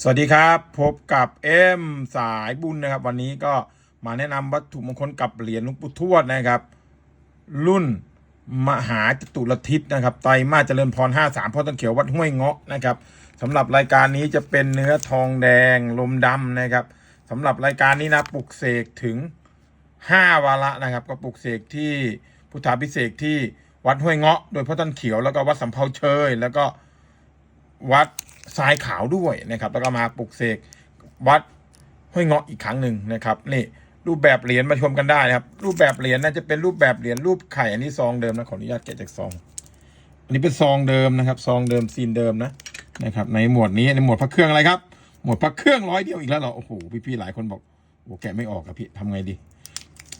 สวัสดีครับพบกับเอ็มสายบุญนะครับ วันนี้ก็มาแนะนำวัตถุมงคลกับเหรียญหลวงปู่ทวดนะครับ รุ่นมหาจตุรทิศนะครับไตรมาเจริญพร 53พ่อต้นเขียววัดห้วยเงาะนะครับสำหรับรายการนี้จะเป็นเนื้อทองแดงลมดำนะครับสำหรับรายการนี้นะปลุกเสกถึง 5 วาระนะครับ ก็ปลุกเสกที่พุทธาพิเศษที่วัดห้วยเงาะ โดยพ่อต้นเขียวแล้วก็วัดสำเภาเชยแล้วก็วัด ทรายขาวด้วยนะครับ แล้วก็มาปลุกเสกวัดห้วยเงาะอีกครั้งหนึ่งนะครับนี่รูปแบบเหรียญมาชมกันได้นะครับ รูปแบบเหรียญน่าจะเป็นรูปแบบเหรียญรูปไข่อันนี้ซองเดิมนะขออนุญาตแกะจากซอง อันนี้เป็นซองเดิมนะครับซองเดิมซีนเดิมนะนะครับ ในหมวดนี้ในหมวดพระเครื่องอะไรครับ หมวดพระเครื่องร้อยเดียวอีกแล้วเหรอโอ้โหพี่ๆหลายคนบอกโอ้แกะไม่ออกอะพี่ทำไงดี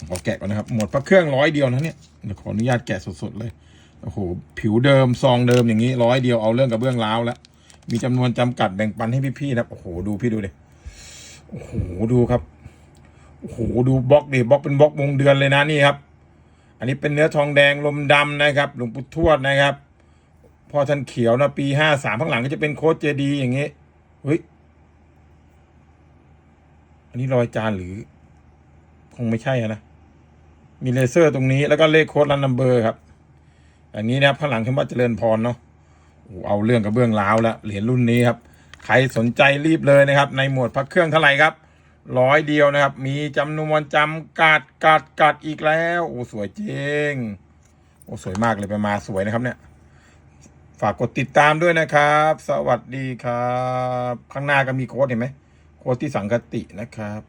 ขอแกะก่อนนะครับ หมวดพระเครื่องร้อยเดียวนะเนี่ยเดี๋ยวขออนุญาตแกะสดๆเลยโอ้โหผิวเดิมซองเดิมอย่างนี้ร้อยเดียวเอาเรื่องกับเบื้องล้าวแล้ว มีจำนวนจำกัดแบ่งปันให้พี่ๆนะครับโอ้โหดูพี่ดูดิโอ้โหดูครับโอ้โหดูบล็อกดิบล็อกเป็นบล็อกวงเดือนเลยนะนี่ครับ อันนี้เป็นเนื้อทองแดงลมดำนะครับ หลวงปู่ทวดนะครับพ่อท่านเขียวนะปีห้าสามข้างหลังก็จะเป็นโค้ดเจดีอย่างงี้เฮ้ยอันนี้รอยจานหรือ คงไม่ใช่นะมีเลเซอร์ตรงนี้แล้วก็เลขโค้ดรันนัมเบอร์ครับ อันนี้นะครับข้างหลังคำว่าเจริญพรเนาะ เอาเรื่องกับเบื้องล้าวแล้วเหรียญรุ่นนี้ครับ ใครสนใจรีบเลยนะครับ ในหมวดพระเครื่องเท่าไหร่ครับร้อยเดียวนะครับ มีจำนวนจำกัดกัดกัดอีกแล้ว โอ้สวยจริงโอ้สวยมากเลยไปมาสวยนะครับเนี่ย ฝากกดติดตามด้วยนะครับ สวัสดีครับ ข้างหน้าก็มีโค้ดเห็นไหมโค้ดที่สังกตินะครับ